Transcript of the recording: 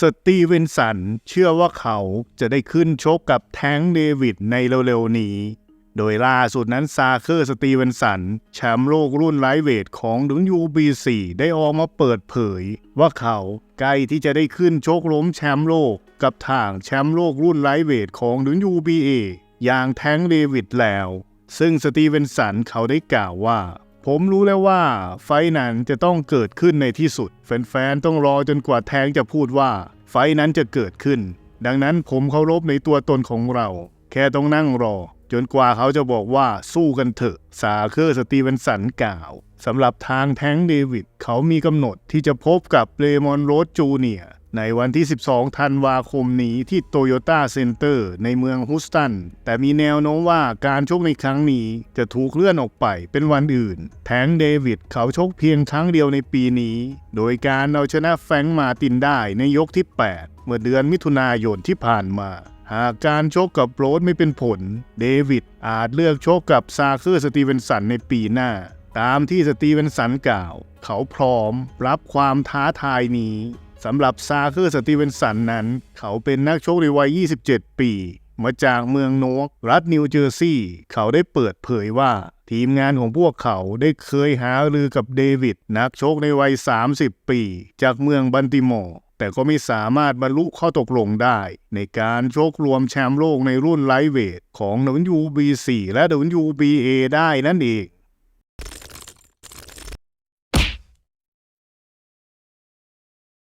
สตีเวนสันเชื่อว่าเขาจะได้ขึ้นชกกับแทงเดวิดในเร็วๆนี้ โดยล่าสุดนั้นซาเคอร์สตีเวนสัน แชมป์โลกรุ่นไลท์เวทของ WBC ได้ออกมาเปิดเผย ว่าเขาใกล้ที่จะได้ขึ้นชกล้มแชมป์โลก กับทางแชมป์โลกรุ่นไลท์เวทของ WBA อย่างแทงเดวิดแล้ว ซึ่งสตีเวนสันเขาได้กล่าวว่า ผมรู้แล้วว่าไฟนั้นจะต้องเกิดขึ้นในที่สุด แฟนๆ ต้องรอจนกว่าแทงจะพูดว่า ไฟนั้นจะเกิดขึ้น ดังนั้นผมเคารพในตัวตนของเรา แค่ต้องนั่งรอ จนกว่าเขาจะบอกว่าสู้กันเถอะซาเคอร์สตีเวนสันกล่าวสำหรับทางแทงเดวิดเขามีกำหนดที่จะพบกับเลมอนโรสจูเนีย ในวันที่ 12 ธันวาคมนี้ที่โตโยต้าเซ็นเตอร์ในเมืองฮุสตัน แต่มีแนวโน้มว่าการชกในครั้งนี้จะถูกเลื่อนออกไปเป็นวันอื่น แทงเดวิดเขาชกเพียงครั้งเดียวในปีนี้ โดยการเอาชนะแฟงมาตินได้ในยกที่ 8 เมื่อเดือนมิถุนายนที่ผ่านมาหากการชกกับโรสไม่เป็นผล เดวิดอาจเลือกชกกับซาเคอร์สตีเวนสันในปีหน้า ตามที่สตีเวนสันกล่าว เขาพร้อมรับความท้าทายนี้ สำหรับซาเคอร์สตีเวนสันนั้น เขาเป็นนักชกในวัย 27 ปี มาจากเมืองโนก รัฐนิวเจอร์ซีย์เขาได้เปิดเผยว่า ทีมงานของพวกเขาได้เคยหารือกับเดวิดนักชกในวัย 30 ปี จากเมืองบันติมอร์แต่ก็ไม่สามารถบรรลุข้อตกลงได้ ในการชกรวมแชมป์โลกในรุ่นไลท์เวทของ WBC และ WBA ได้นั่นเอง